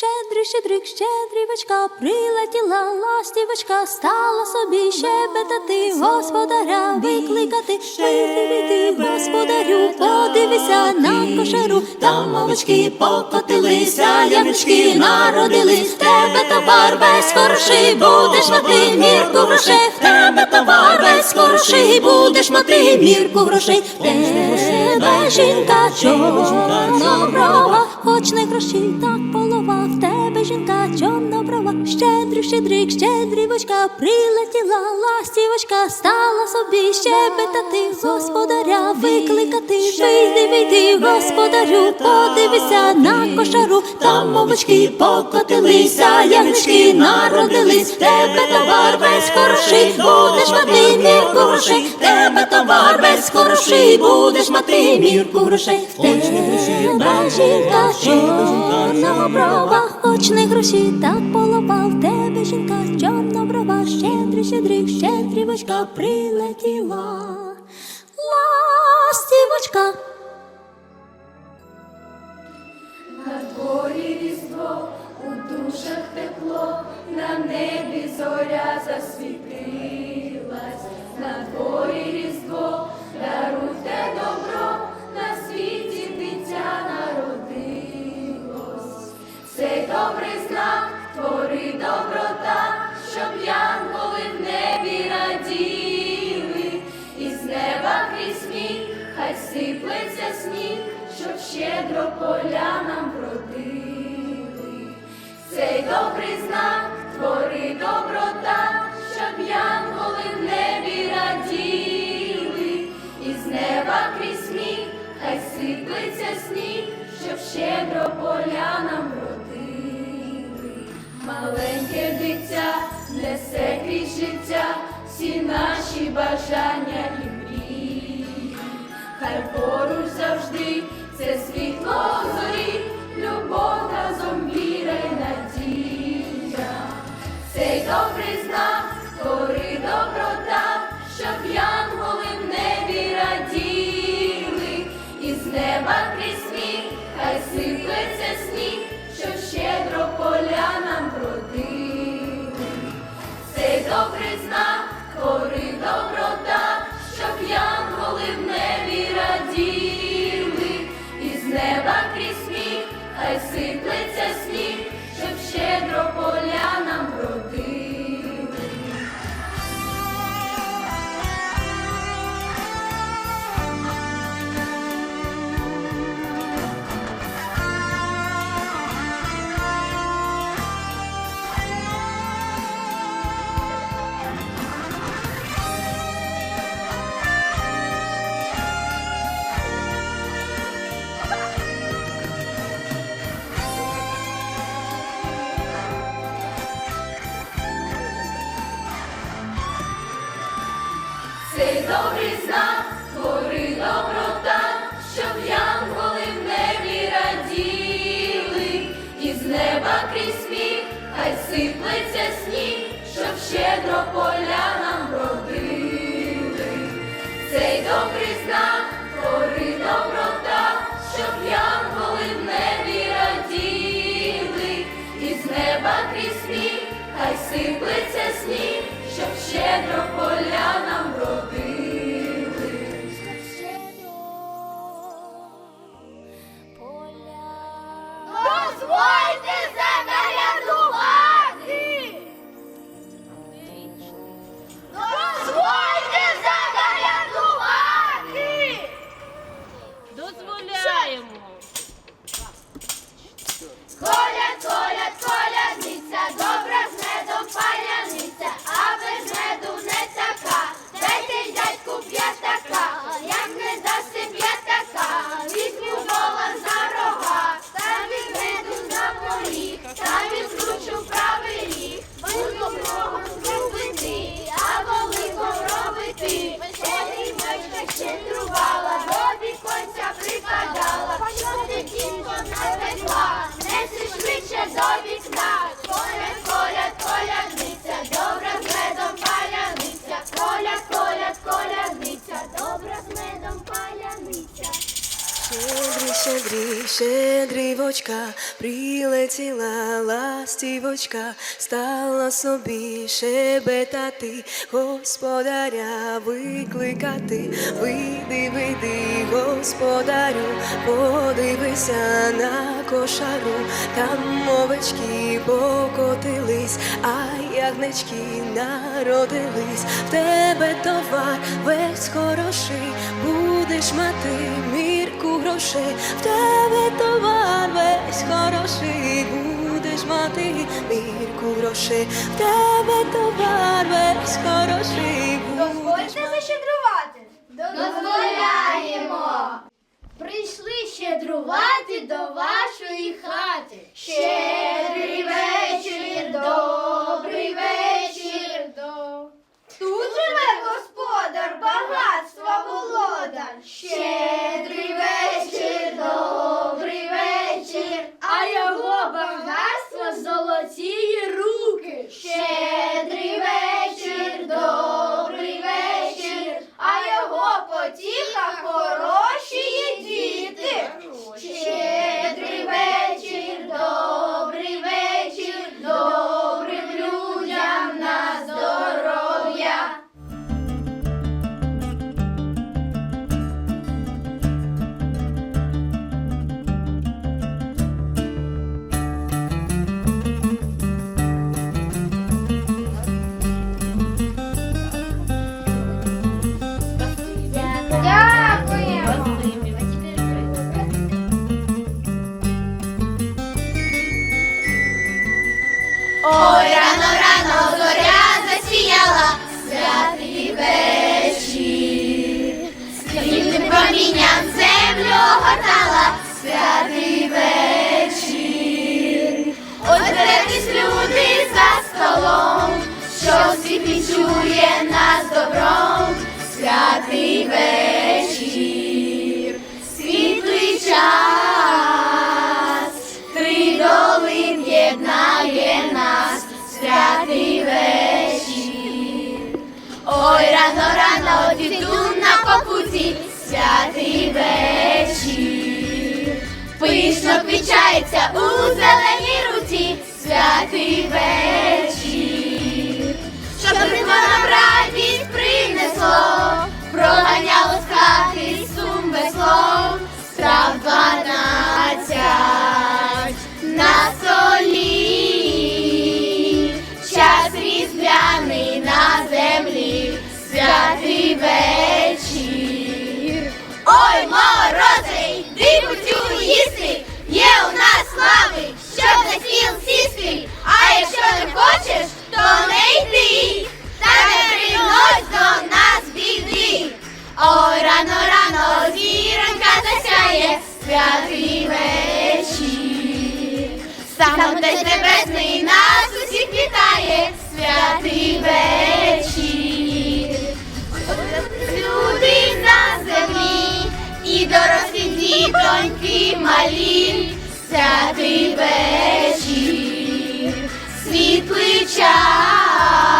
Щедрий, щедрик, щедрівочка, прилетіла ластівочка, стала собі щебетати, господаря викликати, щедрий господарю, подивися на кошару, там мовички покотилися, ямички народились, тебе товар весь хороший, будеш мати мірку грошей, в тебе товар весь хороший, будеш мати мірку грошей, в тебе жінка чорноброва, хоч не гроші, так тебе жінка чорноброва, щедрий, щедрик, щедрівочка, прилетіла ластівочка, стала собі щебетати, господаря викликати, вийди, вийди, господарю, подивися на кошару, там мовички покотилися, ягнички народились, тебе товар весь хороший, будеш мати мірку грошей, тебе товар весь хороший, будеш мати мірку грошей, тебе жінка чорноброва, хоч не гроші, так полова, в тебе жінка чорноброва, щедрий, щедрик, щедрівочка прилетіла. Ластівочка. На дворі різдво, у душах тепло, на небі зоря засвітилась, несе крізь життя всі наші бажання і мрії. Хай поруч завжди це світло зорі, любов разом віра й надія. Цей добрий знак твори доброта, щоб янголи в небі раділи, і з неба крізь сміх, хай сиплеться сніг, щоб щедро поля нам вродили. Знак твори доброта, щоб янголи в щоб щедрівочка, прилетіла ластівочка, стала собі шебетати, господаря викликати, вийди, вийди, господарю, подивися на кошару, там овечки покотились, а ягнички народились, в тебе товар весь хороший, будеш мати мірку грошей, в тебе товар весь хороший, будеш мати мірку грошей, в тебе товар весь хороший, Дозвольте защедрувати. Дозволяємо. Прийшли щедрувати до вашої хати. Щедрий вечір, добрий вечір. До... Тут живе господар, багатства володар. Щедрий вечір, добрий вечір. А його багатство золоті руки. Щедрий вечір, рано, рано зоря засіяла, святий вечір. Срібним промінням землю огортала, святий вечір. Ось люди за столом, що всіх відчує нас добром, святий вечір, світлий час, рано діду на попуті, святий вечір. Пишно квічається у зеленій руці, святий вечір. Щоб ритмо нам радість принесло, проганяло з хати сум веслом, страв дванадцять вечір. Ой, морози, йди кутю їсти, є у нас слави, щоб на стіл сісти, а якщо не хочеш, то не йди, та не принось до нас біди. Ой, рано, рано зіронька засяє, святий вечір. Сам Отець Небесний нас усіх вітає, святий вечір. Дорослі дітоньки малі, святий вечір, світлий час,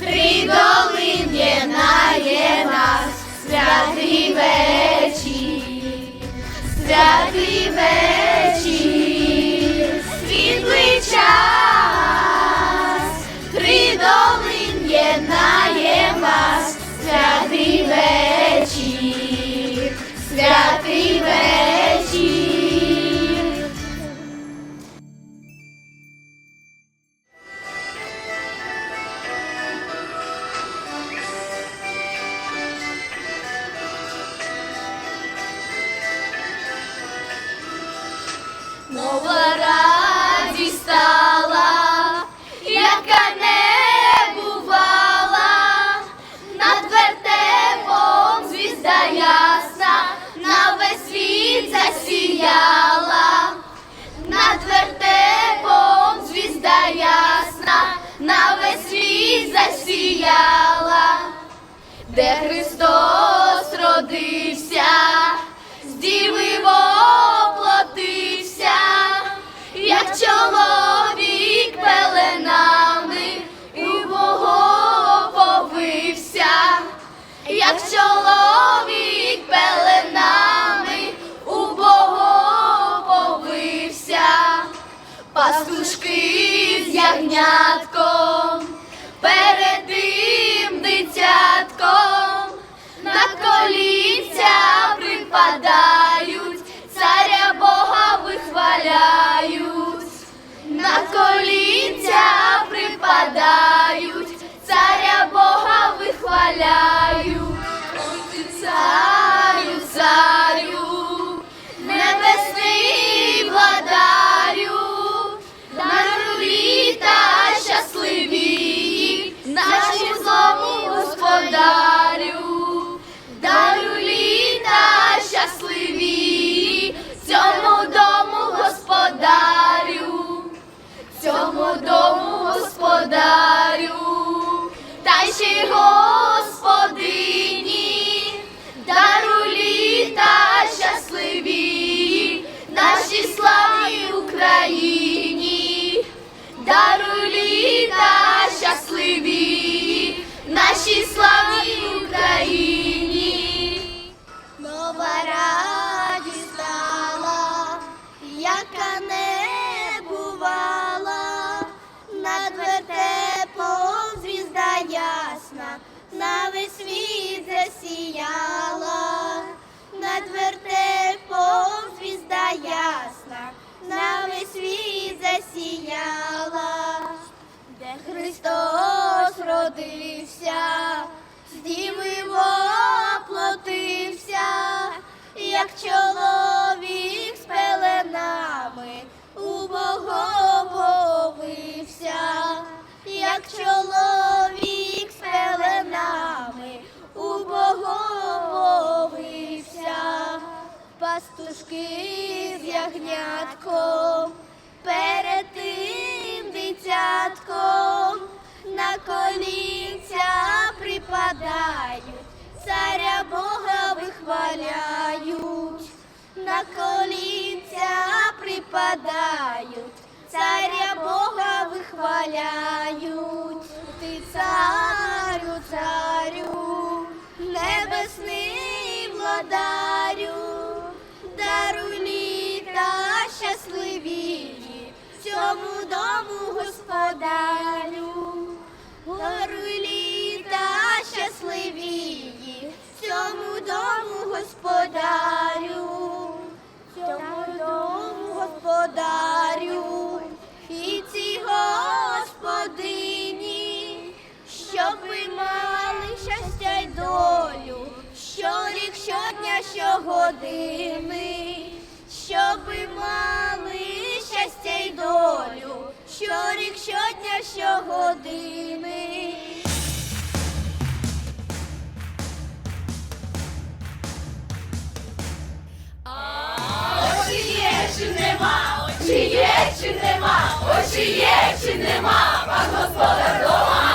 три долин єднає нас, святий вечір, святий вечір, світлий час, ягнятком, перед тим дитятком, на коліця припадають, царя Бога вихваляють, господарю, та й ще З діви воплотився, як чоловік з пеленами у Богововився, як чоловік з пеленами у Богововився, пастушки з ягнятком, перед тим дитятком, на колінця припадають, царя Бога вихваляють, на колінця припадають, царя Бога вихваляють, ти царю, царю, небесний владарю, даруй літа щасливі, цьому дому господарю, даруй літа щасливі, цьому дому господарю, цьому дому господарю, і цій господині, щоб ви мали щастя й долю, щорік, щодня, щогодини, щоб ви мали щастя й долю, щорік, щодня, щогодини. Чи нема, очі є чи нема, очі є чи нема, пан господар дома.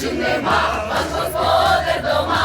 Поїхав господар купував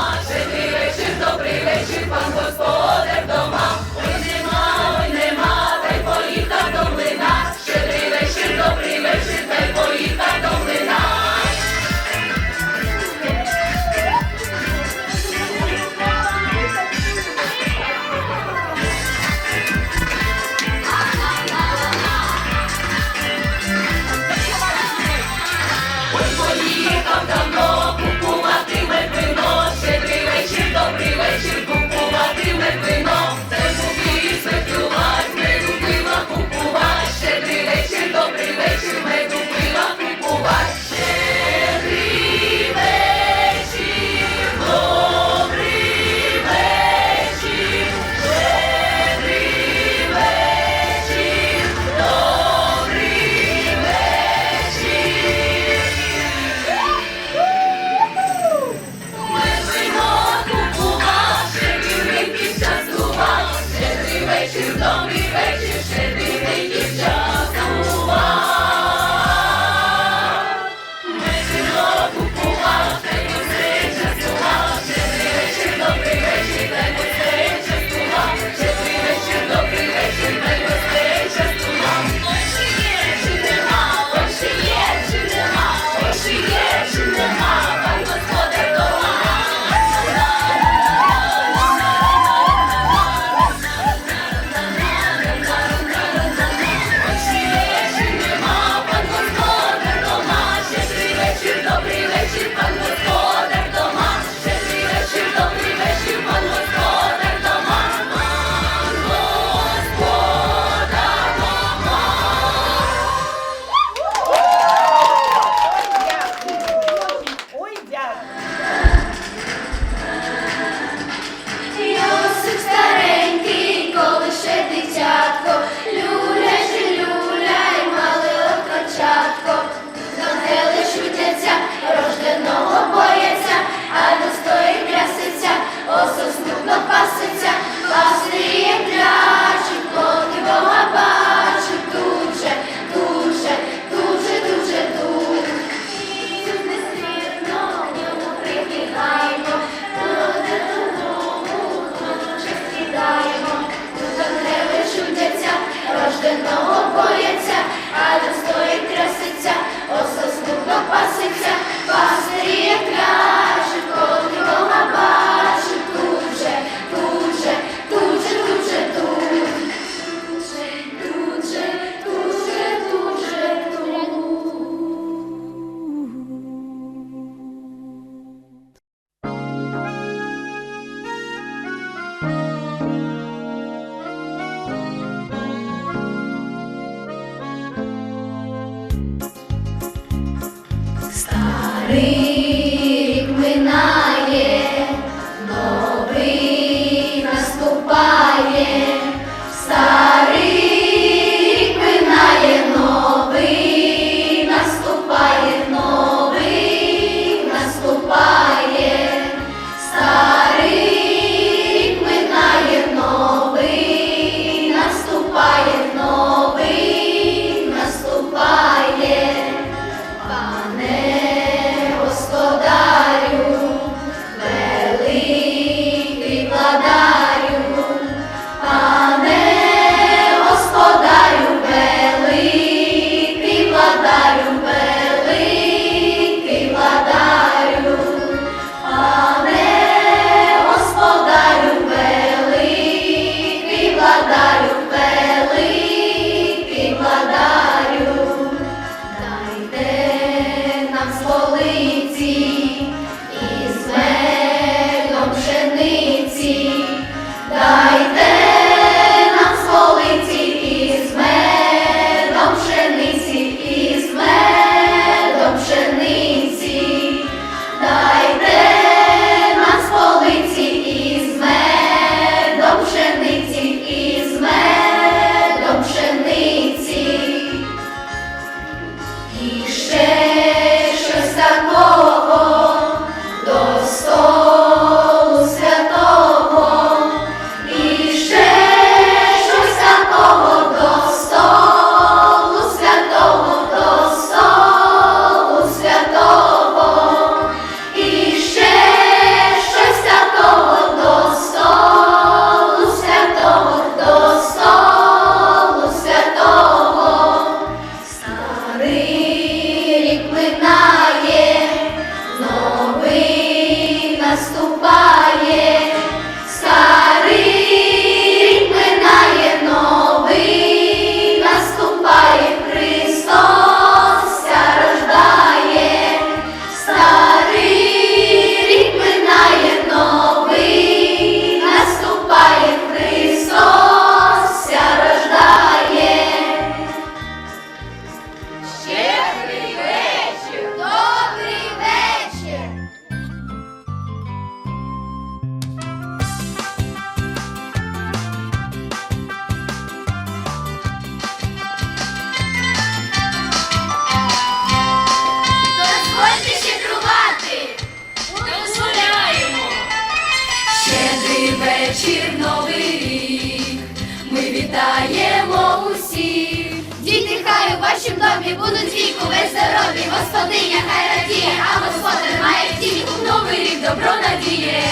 вітаємо усіх. Діти, хай у вашім домі будуть віку, весь здорові, господиня хай радіє, а господар має втіху. Новий рік добро надіє.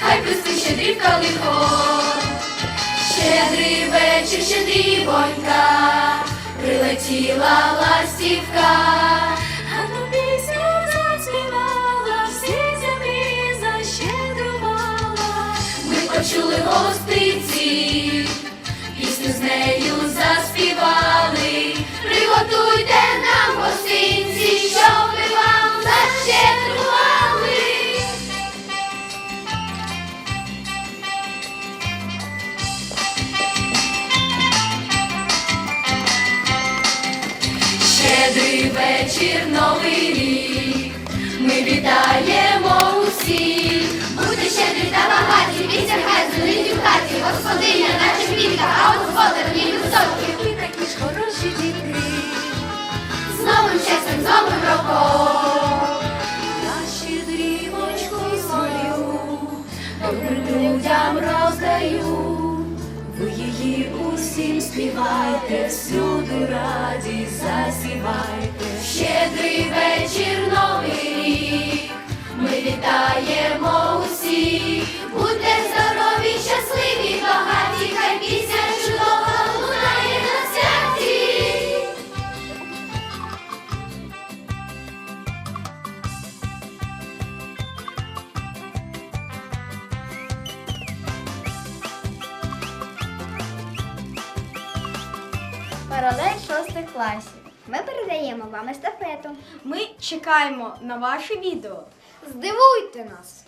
Хай пусти щедрівка лихо. Щедрий вечір, щедрівонька. Прилетіла ластівка. Гарну пісню заспівала, всі землі защедрувала. Ми почули голос птиці, заспівали. Приготуйте нам гостинці, щоб ми вам защедрували. Щедрий вечір, новий рік. Ми вітаємо усіх. Будьте щедрі та багаті, вітер хай у хаті, господиня, наче квітка, а господар ні високий. Новим щастям, з новим роком. Добрим людям роздаю. Її усім співайте, всюди радість засівайте. Передаємо вам естафету. Ми чекаємо на ваше відео. Здивуйте нас!